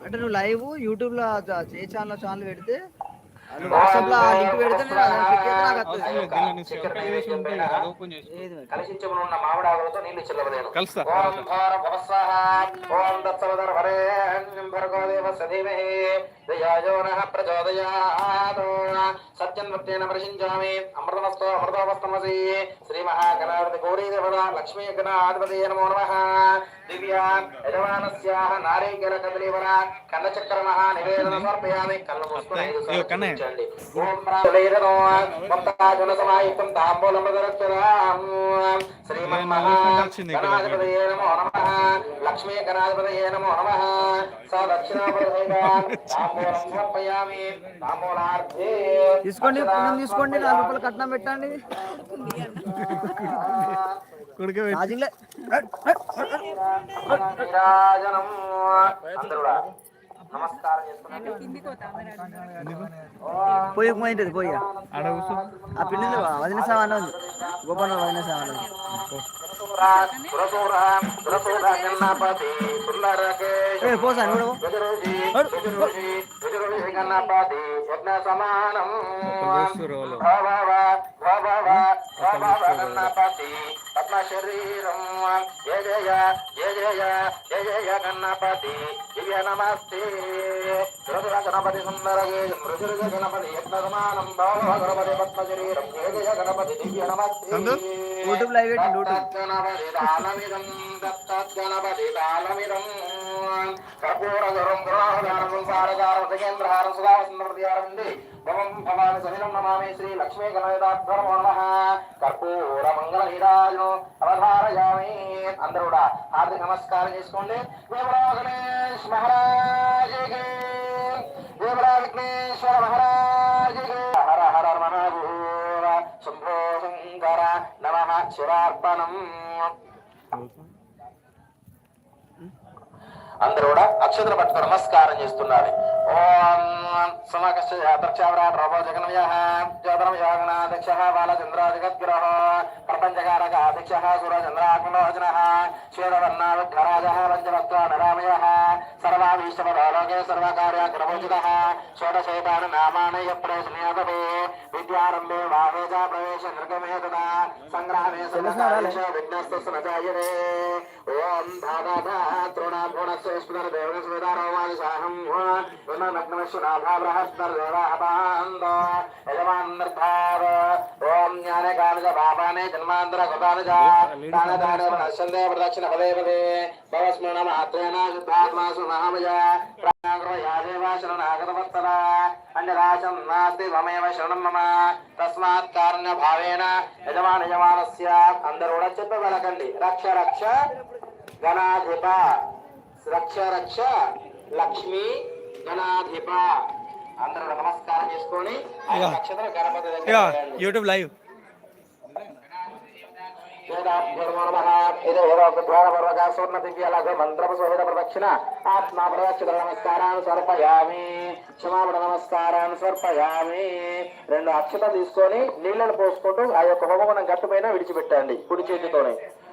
అంటే నువ్వు లైవ్ యూట్యూబ్లో చ- ఏ ఛానల్ ఛానల్ పెడితే వాట్సాప్లో లింక్ పెడితే కలుస్తా ధియాయో నః ప్రచోదయాత్ సత్యం వృత్తేన ప్రశించామి. అమృతమస్తో అమృతోపస్తమసి. శ్రీ మహాగణాధిపతి గౌరీ దేవత లక్ష్మీ గణాధిపతి నమో నమః. దివ్యా యజమానస్యాః నారీకేల కదలీవర కన్నచక్ర మహా నివేదన సమర్పయామి. కళ్ళ మూసుకొని. ఓం ప్రాణులైరనో సమాయుక్తం నమో నమః. లక్ష్మీ గణాధిపతయే నమో స తీసుకోండి పుణ్యం తీసుకోండి నాలుగు రూపాయలు కట్నం పెట్టండి. కొడుకు పోయి పోయింటది పోయి ఆ పిండి వదిన సామాన్ ఉంది. గోపాల వదిన సామాన్ గణపతి సమానం దోస్తురు జయ జయ జయ జయ జయ జయ గణపతి దివ్య నమస్తే గణపతి సుందర మృదురుగ గణపతి యజ్ఞ సమానం గణపతి జయ జయ గణపతి దివ్య నమస్తే యూట్యూబ్ లైవ్ పెట్టండి అందరూ కూడా హార్దిక నమస్కారం చేసుకోండి గణేష్ విఘ్నేశ్వర మహారాజ్ హర హర మహాభూ శంభో నమ శివార్పణం అందరూ కూడా అక్షతలు పట్టుకు నమస్కారం చేస్తున్నారు. ఓం సమకస్య జాతర్చావరాట్ రవో జగనమయ జ్యోతనం యోగనాధ్యక్ష బాలచంద్రాధిగద్గిరః ప్రపంచకారక అధ్యక్ష సురచంద్రాగ్నోజన క్షీరవర్ణ విఘ్నరాజ నరామయ सर्वाभीष्टपदारोग्य सर्वकार्यक्रमोचितः षोडशैताननामानि यप्रश्नयादपे विद्यारम्भे वावेजा प्रवेश निर्गमे तदा सङ्ग्रामे सर्वकारेषु ॐ धाता तृणाभुणस्य स्मरदेवन स्मृतारोमादिशाहं पुनर्नग्नश्वनाभाबृहस्मरदेवाहपान्द यजमान्नर्थाव ॐ ज्ञाने ప్రదక్షిణ పదే పదే భవస్మరణ మాత్రేణ శుద్ధాత్మాసు మహామయ ప్రాణాగ్రయాదేవా శరణాగతవత్సల అన్యరాశం నాస్తి మమేవ శరణం మమ. తస్మాత్ కారుణ్య భావేన యజమాన యజమానస్య. అందరూ కూడా చెప్పగలకండి రక్ష రక్ష గణాధిప. రక్ష రక్ష లక్ష్మి గణాధిప. అందరూ కూడా నమస్కారం చేసుకొని ఆ యొక్క అక్షతలు గణపతి దగ్గర ఇక వేయండి. YouTube live. ప్రదక్షిణ ఆత్మా ప్రదక్షిణ నమస్కారాన్ని సమర్పయామి క్షమాపణ నమస్కారాన్ని సమర్పయామి రెండు అక్షత తీసుకొని నీళ్ళని పోసుకుంటూ ఆ యొక్క హోమగుణం గట్టుపైన విడిచిపెట్టండి. కుడి చేతితోనే.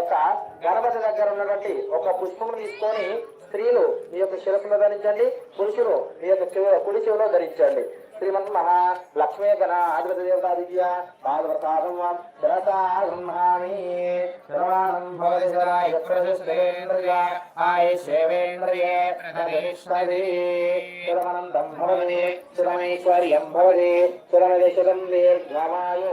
యొక్క గణపతి దగ్గర ఉన్నటువంటి ఒక పుష్పమును తీసుకొని స్త్రీలు మీ యొక్క శిరస్సులో ధరించండి పురుషులు మీ యొక్క చెవి కుడి చెవిలో ధరించండి. శ్రీమన్ మహా లక్ష్మీ గణ అధిపతి దేవతా దివ్య పాదప్రసాదం శరసా గృహామి శరవాణం భవతి శరాయ ప్రశస్తేంద్రియ ఆయుష్యేవేంద్రియే ప్రతిష్టతి భవతి శరమైశ్వర్యం భవతి శరమది దీర్ఘమాయు.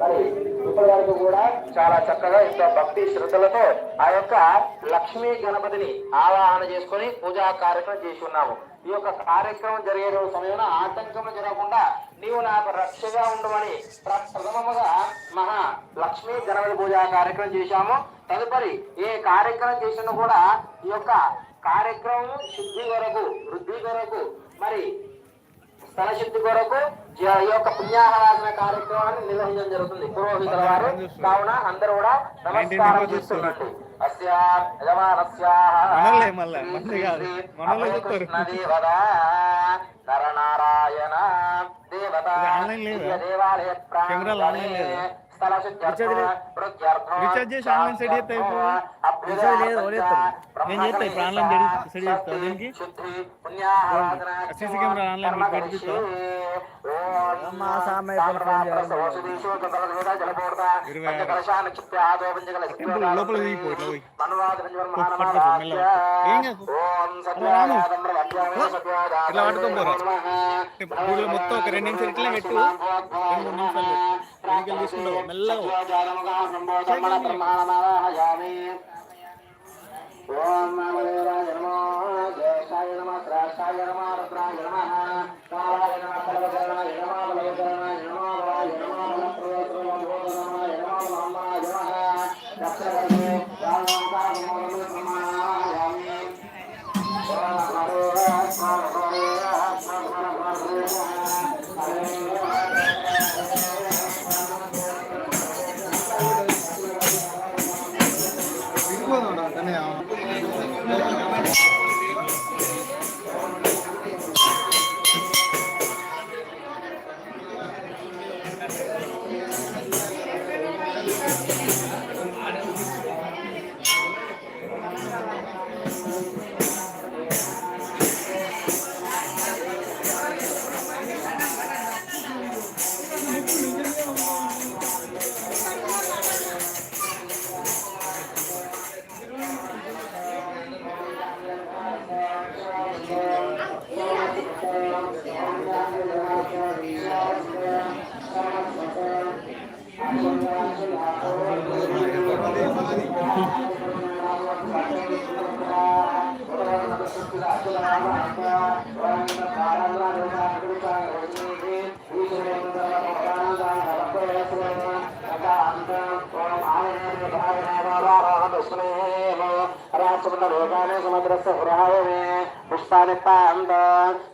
మరి ఇప్పటి కూడా చాలా చక్కగా ఎంతో భక్తి శ్రద్ధలతో ఆ యొక్క లక్ష్మీ గణపతిని ఆవాహన చేసుకొని పూజా కార్యక్రమం చేసి ఉన్నాము. ఈ యొక్క కార్యక్రమం జరిగే సమయంలో ఆటంకం జరగకుండా నీవు నాకు రక్షగా ఉండమని ప్రథమముగా మహా లక్ష్మీ గణపతి పూజా కార్యక్రమం చేశాము. తదుపరి ఏ కార్యక్రమం చేసినా కూడా ఈ యొక్క కార్యక్రమం శుద్ధి కొరకు వృద్ధి కొరకు మరి స్థల శుద్ధి కొరకు ఈ యొక్క పుణ్యాహవాసన కార్యక్రమాన్ని నిర్వహించడం జరుగుతుంది. పురోహితుల వారు కావున అందరూ కూడా నమస్కారం చేస్తున్నట్టు నరనారాయణ దేవత. దేవాలయ కెమెరాలు రీఛార్జ్ చేసి ఆన్లైన్ సెట్ చేస్తే రీఛార్జ్ లేదు, చేస్తారు? నేను చేస్తా, ఇప్పుడు ఆన్లైన్ సెట్- చేస్తా. దేనికి? సీసీ కెమెరా ఆన్లైన్ మీకు పెట్టిస్తా. ఇరవై. టెంపుల్ లోపల ఇట్లా పోయి. పట్టుకో, మెల్లగా పట్టుకో. ఏం కాదు. రాము. ఇట్లా పట్టుకొని పోరా. గుడిలో మొత్తం ఒక రెండు నిమిషాలు ఇట్లా పెట్టు. రెండు మూడు నిమిషాలు పెట్టు. వెనకాల తీసుకుంటావు, మెల్లగా. ఓం నామదేవాయ నమో. జయశాయ నమ శ్రేష్టాయ నమ రుద్రాయ నమ. కాలాయ నమ కలవకరణాయ 看到的，咱。పుష్పాన్ని పాంద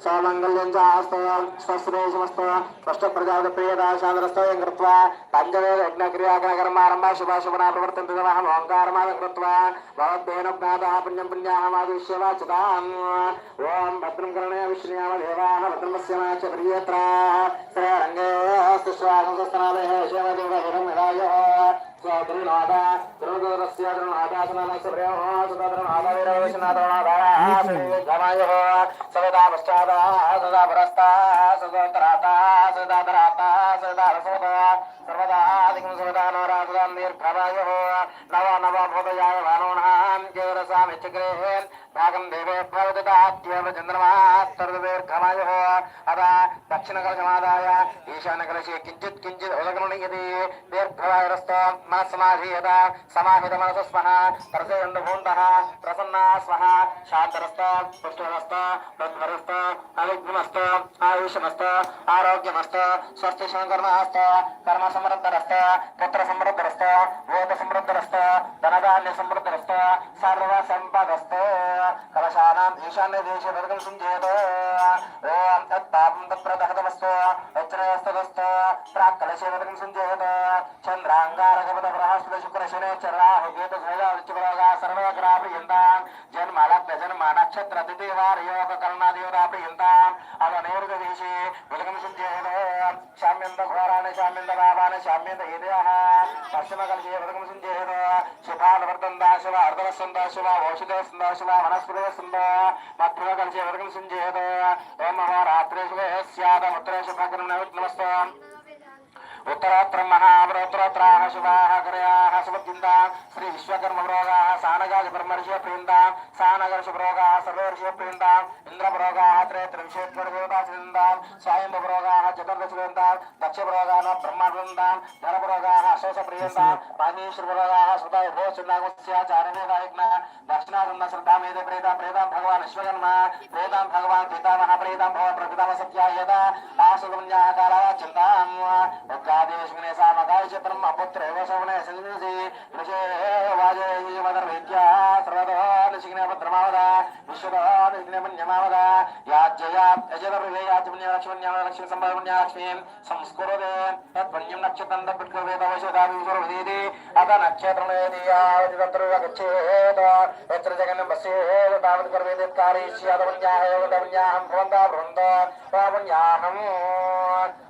సమంగళ్యం చాస్తో స్వస్రే సమస్త స్పష్ట ప్రజాపతి ప్రియదాశాంద్రస్తోయం కృత్వా పంచవేద యజ్ఞక్రియాకరమారంభ శుభాశుభనా ప్రవర్తంతి సమహం ఓంకారమాదం కృత్వా భవద్భేన జ్ఞాతः పుణ్యం పుణ్యాహమాదిశ్యవాచుతాం ఓం భద్రం కరణే విష్ణుయామ దేవాः భద్రం పశ్యమాచ ప్రియత్రాः శ్రేరంగే శ్వాసం సస్తనాదే శివదేవ హిరం విరాయः స్వద్రునాథ ధ్రువదూరస్య ధ్రునాథాసనమస్య ప్రేమः సుతద్రునాథ వీరవశనాథనాథ శ్రీగమాయ సదా పశ్చాద సదా పురస్తా సదోత్తరాత సదా తరాత సదా రసోద దీర్ఘమాయ నవ నవ భూతయాయ వానోనాం కేరసామిచ్చగ్రే భాగం దేవేభ్యో దదాత్యేవ చంద్రమాస్తర్దీర్ఘమాయ అదా దక్షిణకలశమాదాయ ఈశాన్యకలశే కించిత్ కించిత్ ఉదగనునియది దీర్ఘవాయురస్త మనస్సమాధీయత సమాహిత మనసు స్మః ప్రసయండు ప్రసన్నా స్మః శాంతరస్త పుష్టిరస్త ప్రద్వరస్త అవిఘ్నమస్త ఆయుషమస్త ఆరోగ్యమస్త స్వస్తి శంకర్మస్త కర్మ సమృద్ధరస్త పుత్ర సమృద్ధరస్త భూత సమృద్ధరస్త ధనధాన్య సమృద్ధరస్త సర్వ సంపదస్త కలశానాం ఈశాన్య దేశ వర్గం సుంజేత ఓం తత్పాపం తత్ప్రదహతమస్త వజ్రస్తదస్త ప్రాక్ కలశే వర్గం సుంజేత చంద్రాంగారకపద బృహస్పతి శుక్ర శనేశ్వర రాహు కేతు సూర్య సర్వగ్రహ జన్మలగ్న జన్మ నక్షత్ర తిథివార యోగ కర్ణాదేవతా ప్రియంతాం. అవ దేశే వర్గం సుంజేత శామ్యంత ఘోరాన్ని శామ్యంత భావాన్ని శామ్యంత హృదయ పశ్చిమ కలిసి వర్గం సుంజేత శుభాన్ వర్తందా శివ అర్ధవసందా శివ ఔషధేస్తుందా శివ వనస్పతిస్తుందా మధ్యమ కలిసి వర్గం సుంజేత ఓం మహారాత్రే శుభే స్యాద ముత్రే శుభకరం నమస్తే ఉత్తరాత్ర మహావ్రోత్రోత్రాహ శుభాः కరయాः సుమద్దిందాం శ్రీ విశ్వకర్మ విశ్వకర్మపురోగాः సానగాజ బ్రహ్మర్షి ప్రియందాం సానగర్షపురోగాः సర్వేర్షి ఇంద్రపురోగాः త్రైత్రింశేత్వరదేవతాశ్రీందాం స్వయంభపురోగాः చతుర్దశిందాం దక్షపురోగాः బ్రహ్మవృందాం ధనపురోగాः అశోష ప్రియందాం పాదీశ్వరపురోగాः సుతాయ భోచందాగస్యాచారణేదాయజ్ఞ దక్షిణాగంధ శ్రద్ధామేదే ప్రేతాం ప్రేతాం భగవాన్ విశ్వకర్మ. ప్రేతాం భగవాన్ పితామహ ప్రేతాం భవ ప్రపితామ సత్యాయత ఆసుగమ్యాः కాలాः చింతాం ఉగ్గాదేశమినే సామకాశ చ బ్రహ్మ పుత్రేవ శవనే సంజసి ఋషే వాజేహి మదర్వేద్యా సర్వదో నిశిగ్నే భద్రమావద విశ్వదో నిశిగ్నే యాజ్యయా యజదర్వే యాజ్యమన్య లక్ష్మి సంభవన్యా లక్ష్మీం సంస్కురుదే తత్పుణ్యం నక్షత్రం తద్విట్కృవేద వశోదాభిశ్వరవదీతి అత నక్షత్రమేది ఎత్ర జగన్ యత్ర జగన్నం పశ్యేత తావత్ కర్వేది భవంతా బృంద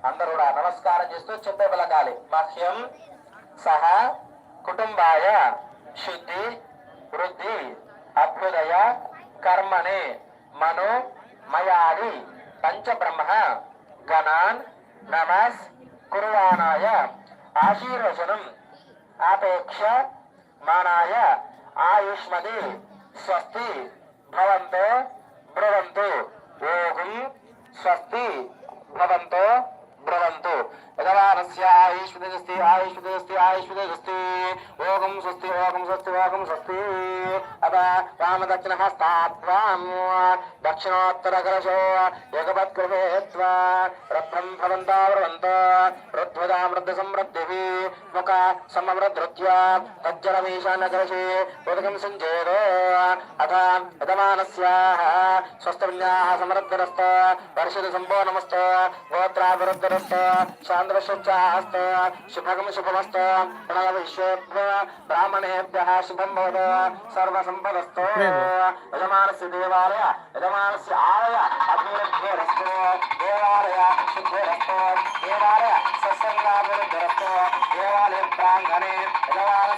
అందరూ నమస్కారం చేస్తూ చెప్పే పలకాలి మహ్యం సహ కుటుంబాయ శుద్ధి వృద్ధి అభ్యుదయ కర్మణి మను మయాడి పంచబ్రహ్మ గణాన్ నమస్ కుర్వాణాయ ఆశీర్వచనం ఆపేక్ష మానాయ ఆయుష్మది స్వస్తి భవంతో బ్రువంతు ఓం స్వస్తి భవంతో బ్రువంతు యజమానస్య ఆయుష్మదస్తి ఆయుష్మదస్తి ఆయుష్మదస్తి ఓం స్వస్తి ఓం స్వస్తి ఓం స్వస్తి అత వామదక్షిణ హస్తాత్వాం దక్షిణోత్తరకరశో యుగపత్కృపేత్వా రత్నం భవంతా బ్రువంత రుద్ధ్వజా వృద్ధ సమృద్ధిః ముఖ సమవృద్ధృత్య తజ్జలమీశాన్యకరశే ఉదకం సంచేదో అథ యజమానస్యాः స్వస్థవ్యాः సమృద్ధరస్త వర్షిత సంపూర్ణమస్త గోత్రాభివృద్ధరస్త చాంద్రశుచ్చాస్త శుభగం శుభమస్త ప్రణవ విశ్వేభ్య బ్రాహ్మణేభ్యः శుభం భవత సర్వసంపదస్తో యజమానస్య దేవాలయ యజమానస్య ఆలయ అభివృద్ధిరస్తో దేవాలయ శుద్ధిరస్తో దేవాలయ సత్సంగాభివృద్ధిరస్తో దేవాలయ ప్రాంగణే యజమానస్య